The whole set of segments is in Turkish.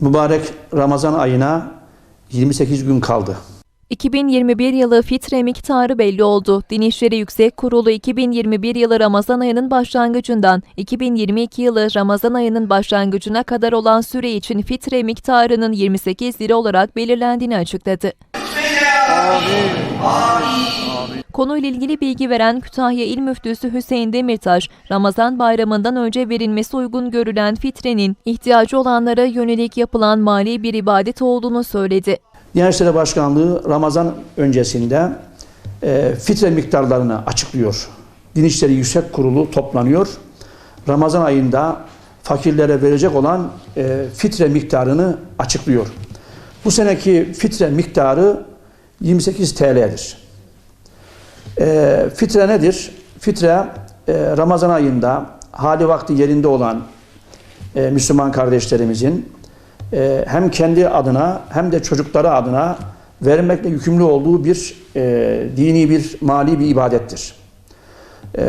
Mübarek Ramazan ayına 28 gün kaldı. 2021 yılı fitre miktarı belli oldu. Din İşleri Yüksek Kurulu 2021 yılı Ramazan ayının başlangıcından 2022 yılı Ramazan ayının başlangıcına kadar olan süre için fitre miktarının 28 lira olarak belirlendiğini açıkladı. Konuyla ilgili bilgi veren Kütahya İl Müftüsü Hüseyin Demirtaş, Ramazan bayramından önce verilmesi uygun görülen fitrenin ihtiyacı olanlara yönelik yapılan mali bir ibadet olduğunu söyledi. Diyanet İşleri Başkanlığı Ramazan öncesinde e, fitre miktarlarını açıklıyor. Din İşleri Yüksek Kurulu toplanıyor. Ramazan ayında fakirlere verecek olan e, fitre miktarını açıklıyor. Bu seneki fitre miktarı 28 TL'dir. E, fitre nedir? Fitre e, Ramazan ayında hali vakti yerinde olan e, Müslüman kardeşlerimizin e, hem kendi adına hem de çocukları adına vermekle yükümlü olduğu bir e, dini bir mali bir ibadettir. E,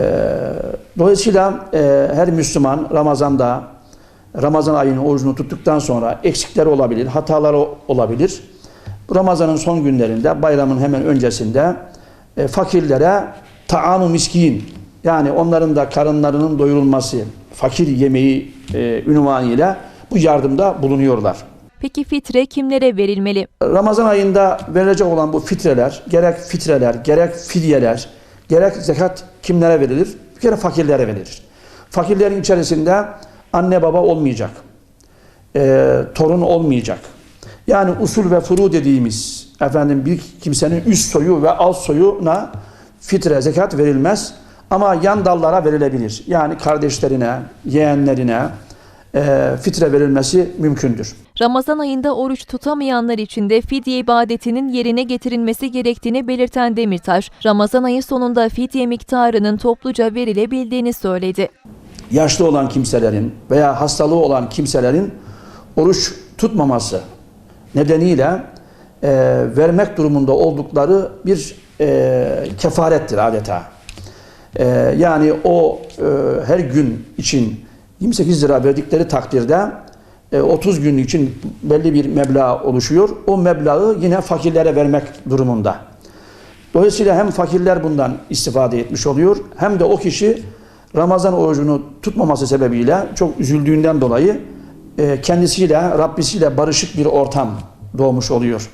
dolayısıyla e, her Müslüman Ramazan'da Ramazan ayının orucunu tuttuktan sonra eksikleri olabilir, hataları olabilir. Ramazan'ın son günlerinde, bayramın hemen öncesinde e, fakirlere taam miskin yani onların da karınlarının doyurulması, fakir yemeği e, ünvanıyla bu yardımda bulunuyorlar. Peki fitre kimlere verilmeli? Ramazan ayında verilecek olan bu fitreler, gerek fitreler, gerek fidyeler, gerek zekat kimlere verilir? Bir kere fakirlere verilir. Fakirlerin içerisinde anne baba olmayacak, e, torun olmayacak. Yani usul ve furu dediğimiz efendim bir kimsenin üst soyu ve alt soyuna fitre, zekat verilmez. Ama yan dallara verilebilir. Yani kardeşlerine, yeğenlerine e, fitre verilmesi mümkündür. Ramazan ayında oruç tutamayanlar için de fidye ibadetinin yerine getirilmesi gerektiğini belirten Demirtaş, Ramazan ayı sonunda fidye miktarının topluca verilebildiğini söyledi. yaşlı olan kimselerin veya hastalığı olan kimselerin oruç tutmaması nedeniyle e, vermek durumunda oldukları bir e, kefarettir adeta. E, yani o e, her gün için 28 lira verdikleri takdirde e, 30 gün için belli bir meblağ oluşuyor. O meblağı yine fakirlere vermek durumunda. Dolayısıyla hem fakirler bundan istifade etmiş oluyor hem de o kişi Ramazan orucunu tutmaması sebebiyle çok üzüldüğünden dolayı kendisiyle, Rabbisiyle barışık bir ortam doğmuş oluyor.